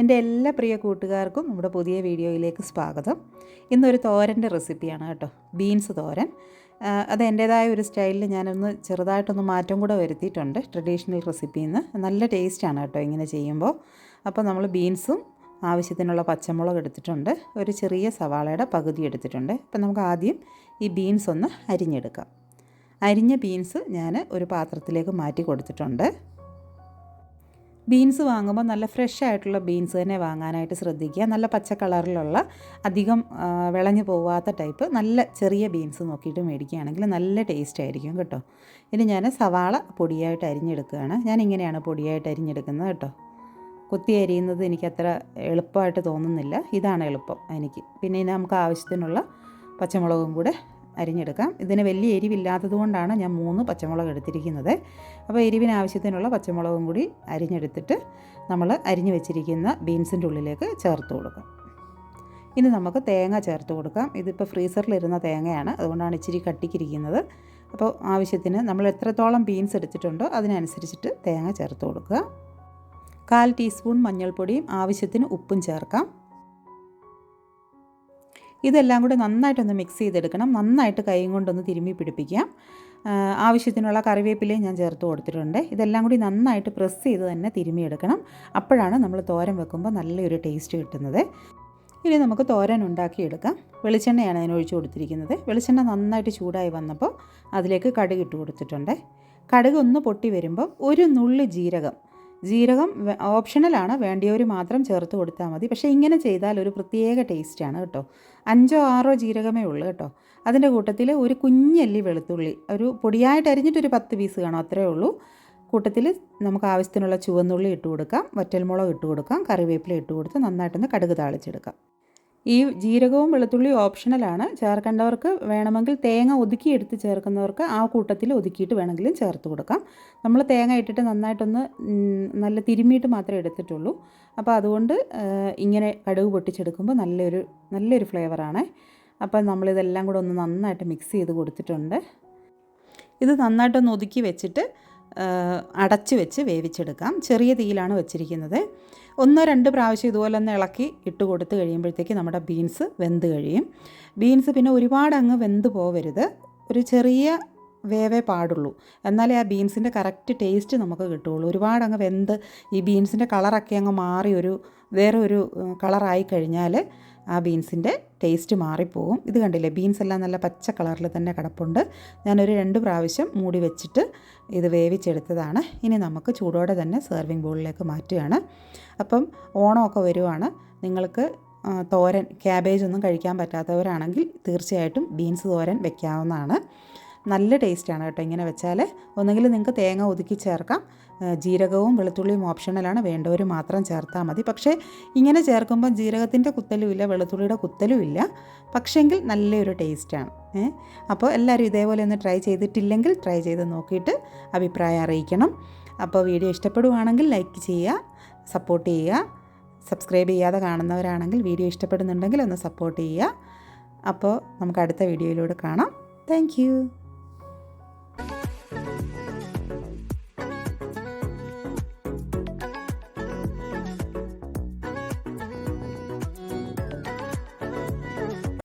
എന്റെ എല്ലാ പ്രിയ കൂട്ടുകാർക്കും നമ്മുടെ പുതിയ വീഡിയോയിലേക്ക് സ്വാഗതം. ഇന്നൊരു തോരന്റെ റെസിപ്പിയാണ് കേട്ടോ ബീൻസ് തോരൻ. അത് എന്റേതായ ഒരു സ്റ്റൈലിൽ ഞാനൊന്ന് ചെറുതായിട്ടൊന്ന് മാറ്റം കൂടെ വരുത്തിയിട്ടുണ്ട് ട്രഡീഷണൽ റെസിപ്പിയിൽ നിന്ന് നല്ല ടേസ്റ്റാണ് കേട്ടോ ഇങ്ങനെ ചെയ്യുമ്പോൾ. അപ്പോൾ നമ്മൾ ബീൻസും ആവശ്യത്തിനുള്ള പച്ചമുളക് എടുത്തിട്ടുണ്ട് ഒരു ചെറിയ സവാളയുടെ പകുതി എടുത്തിട്ടുണ്ട്. അപ്പോൾ നമുക്ക് ആദ്യം ഈ ബീൻസ് ഒന്ന് അരിഞ്ഞെടുക്കാം. അരിഞ്ഞ ബീൻസ് ഞാൻ ഒരു പാത്രത്തിലേക്ക് മാറ്റി കൊടുത്തിട്ടുണ്ട്. ബീൻസ് വാങ്ങുമ്പോൾ നല്ല ഫ്രഷ് ആയിട്ടുള്ള ബീൻസ് തന്നെ വാങ്ങാനായിട്ട് ശ്രദ്ധിക്കുക. നല്ല പച്ച കളറിലുള്ള അധികം വിളഞ്ഞു പോവാത്ത ടൈപ്പ് നല്ല ചെറിയ ബീൻസ് നോക്കിയിട്ട് മേടിക്കുകയാണെങ്കിൽ നല്ല ടേസ്റ്റ് ആയിരിക്കും കേട്ടോ. ഇനി ഞാൻ സവാള പൊടിയായിട്ട് അരിഞ്ഞെടുക്കുകയാണ്. ഞാൻ ഇങ്ങനെയാണ് പൊടിയായിട്ട് അരിഞ്ഞെടുക്കുന്നത് കേട്ടോ. കുത്തി അരിയുന്നത് എനിക്കത്ര എളുപ്പമായിട്ട് തോന്നുന്നില്ല. ഇതാണ് എളുപ്പം എനിക്ക്. പിന്നെ ഇനി നമുക്ക് ആവശ്യത്തിനുള്ള പച്ചമുളകും കൂടെ അരിഞ്ഞെടുക്കാം. ഇതിന് വലിയ എരിവില്ലാത്തത് കൊണ്ടാണ് ഞാൻ മൂന്ന് പച്ചമുളക് എടുത്തിരിക്കുന്നത്. അപ്പോൾ എരിവിന് ആവശ്യത്തിനുള്ള പച്ചമുളകും കൂടി അരിഞ്ഞെടുത്തിട്ട് നമ്മൾ അരിഞ്ഞു വെച്ചിരിക്കുന്ന ബീൻസിന്റെ ഉള്ളിലേക്ക് ചേർത്ത് കൊടുക്കാം. ഇനി നമുക്ക് തേങ്ങ ചേർത്ത് കൊടുക്കാം. ഇതിപ്പോൾ ഫ്രീസറിലിരുന്ന തേങ്ങയാണ്. അതുകൊണ്ടാണ് ഇച്ചിരി കട്ടിക്കിരിക്കുന്നത്. അപ്പോൾ ആവശ്യത്തിന് നമ്മൾ എത്രത്തോളം ബീൻസ് എടുത്തിട്ടുണ്ടോ അതിനനുസരിച്ചിട്ട് തേങ്ങ ചേർത്ത് കൊടുക്കുക. കാൽ ടീസ്പൂൺ മഞ്ഞൾപ്പൊടിയും ആവശ്യത്തിന് ഉപ്പും ചേർക്കാം. ഇതെല്ലാം കൂടി നന്നായിട്ടൊന്ന് മിക്സ് ചെയ്തെടുക്കണം. നന്നായിട്ട് കൈയും കൊണ്ടൊന്ന് തിരുമ്മി പിടിപ്പിക്കാം. ആവശ്യത്തിനുള്ള കറിവേപ്പിലയും ഞാൻ ചേർത്ത് കൊടുത്തിട്ടുണ്ട്. ഇതെല്ലാം കൂടി നന്നായിട്ട് പ്രസ് ചെയ്ത് തന്നെ തിരുമ്മിയെടുക്കണം. അപ്പോഴാണ് നമ്മൾ തോരൻ വെക്കുമ്പോൾ നല്ലൊരു ടേസ്റ്റ് കിട്ടുന്നത്. ഇനി നമുക്ക് തോരൻ ഉണ്ടാക്കിയെടുക്കാം. വെളിച്ചെണ്ണയാണ് അതിനൊഴിച്ച് കൊടുത്തിരിക്കുന്നത്. വെളിച്ചെണ്ണ നന്നായിട്ട് ചൂടായി വന്നപ്പോൾ അതിലേക്ക് കടുക് ഇട്ട് കൊടുത്തിട്ടുണ്ട്. കടുക് ഒന്ന് പൊട്ടി വരുമ്പോൾ ഒരു നുള്ളി ജീരകം ജീരകം ഓപ്ഷണലാണ് വേണ്ടിയവർ മാത്രം ചേർത്ത് കൊടുത്താൽ മതി. പക്ഷേ ഇങ്ങനെ ചെയ്താൽ ഒരു പ്രത്യേക ടേസ്റ്റാണ് കേട്ടോ. അഞ്ചോ ആറോ ജീരകമേ ഉള്ളൂ കേട്ടോ. അതിന്റെ കൂട്ടത്തിൽ ഒരു കുഞ്ഞല്ലി വെളുത്തുള്ളി ഒരു പൊടിയായിട്ട് അരിഞ്ഞിട്ടൊരു പത്ത് പീസ് കാണും അത്രയേ ഉള്ളൂ. കൂട്ടത്തിൽ നമുക്ക് ആവശ്യത്തിനുള്ള ചുവന്നുള്ളി ഇട്ട് കൊടുക്കാം വറ്റൽമുളക് ഇട്ട് കൊടുക്കാം കറിവേപ്പില ഇട്ട് കൊടുത്ത് നന്നായിട്ടൊന്ന് കടുക് താളിച്ചെടുക്കാം. ഈ ജീരകവും വെളുത്തുള്ളിയും ഓപ്ഷണലാണ് ചേർക്കേണ്ടവർക്ക് വേണമെങ്കിൽ തേങ്ങ ഒതുക്കിയെടുത്ത് ചേർക്കുന്നവർക്ക് ആ കൂട്ടത്തിൽ ഒതുക്കിയിട്ട് വേണമെങ്കിലും ചേർത്ത് കൊടുക്കാം. നമ്മൾ തേങ്ങ ഇട്ടിട്ട് നന്നായിട്ടൊന്ന് നല്ല തിരുമ്മിയിട്ട് മാത്രമേ എടുത്തിട്ടുള്ളൂ. അപ്പോൾ അതുകൊണ്ട് ഇങ്ങനെ കടുക് പൊട്ടിച്ചെടുക്കുമ്പോൾ നല്ലൊരു നല്ലൊരു ഫ്ലേവറാണ് അപ്പോൾ നമ്മളിതെല്ലാം കൂടെ ഒന്ന് നന്നായിട്ട് മിക്സ് ചെയ്ത് കൊടുത്തിട്ടുണ്ട്. ഇത് നന്നായിട്ടൊന്ന് ഒതുക്കി വെച്ചിട്ട് അടച്ച് വെച്ച് വേവിച്ചെടുക്കാം. ചെറിയ തീയിലാണ് വെച്ചിരിക്കുന്നത്. ഒന്നോ രണ്ട് പ്രാവശ്യം ഇതുപോലെ ഒന്ന് ഇളക്കി ഇട്ട് കൊടുത്ത് കഴിയുമ്പോഴത്തേക്ക് നമ്മുടെ ബീൻസ് വെന്ത് കഴിയും. ബീൻസ് പിന്നെ ഒരുപാട് അങ്ങ് വെന്ത് പോവരുത്. ഒരു ചെറിയ വേവേ പാടുള്ളൂ. എന്നാലേ ആ ബീൻസിന്റെ കറക്റ്റ് ടേസ്റ്റ് നമുക്ക് കിട്ടുകയുള്ളൂ. ഒരുപാട് അങ്ങ് വെന്ത് ഈ ബീൻസിന്റെ കളറൊക്കെ അങ്ങ് മാറി ഒരു വേറെ ഒരു കളറായി കഴിഞ്ഞാൽ ആ ബീൻസിന്റെ ടേസ്റ്റ് മാറിപ്പോവും. ഇത് കണ്ടില്ലേ ബീൻസ് എല്ലാം നല്ല പച്ച കളറിൽ തന്നെ കിടപ്പുണ്ട്. ഞാനൊരു രണ്ട് പ്രാവശ്യം മൂടി വെച്ചിട്ട് ഇത് വേവിച്ചെടുത്തതാണ്. ഇനി നമുക്ക് ചൂടോടെ തന്നെ സെർവിങ് ബോളിലേക്ക് മാറ്റുകയാണ്. അപ്പം ഓണമൊക്കെ വരുവാണ്. നിങ്ങൾക്ക് തോരൻ ക്യാബേജ് ഒന്നും കഴിക്കാൻ പറ്റാത്തവരാണെങ്കിൽ തീർച്ചയായിട്ടും ബീൻസ് തോരൻ വെക്കാവുന്നതാണ്. നല്ല ടേസ്റ്റാണ് കേട്ടോ ഇങ്ങനെ വെച്ചാൽ. ഒന്നെങ്കിൽ നിങ്ങൾക്ക് തേങ്ങ ഒതുക്കി ചേർക്കാം. ജീരകവും വെളുത്തുള്ളിയും ഓപ്ഷണലാണ്. വേണ്ടവർ മാത്രം ചേർത്താൽ മതി. പക്ഷേ ഇങ്ങനെ ചേർക്കുമ്പോൾ ജീരകത്തിന്റെ കുത്തലും ഇല്ല വെളുത്തുള്ളിയുടെ കുത്തലും ഇല്ല. പക്ഷേങ്കിൽ നല്ലൊരു ടേസ്റ്റാണ്. അപ്പോൾ എല്ലാവരും ഇതേപോലെ ഒന്ന് ട്രൈ ചെയ്തിട്ടില്ലെങ്കിൽ ട്രൈ ചെയ്ത് നോക്കിയിട്ട് അഭിപ്രായം അറിയിക്കണം. അപ്പോൾ വീഡിയോ ഇഷ്ടപ്പെടുവാണെങ്കിൽ ലൈക്ക് ചെയ്യുക സപ്പോർട്ട് ചെയ്യുക. സബ്സ്ക്രൈബ് ചെയ്യാതെ കാണുന്നവരാണെങ്കിൽ വീഡിയോ ഇഷ്ടപ്പെടുന്നുണ്ടെങ്കിൽ ഒന്ന് സപ്പോർട്ട് ചെയ്യുക. അപ്പോൾ നമുക്ക് അടുത്ത വീഡിയോയിലൂടെ കാണാം. താങ്ക്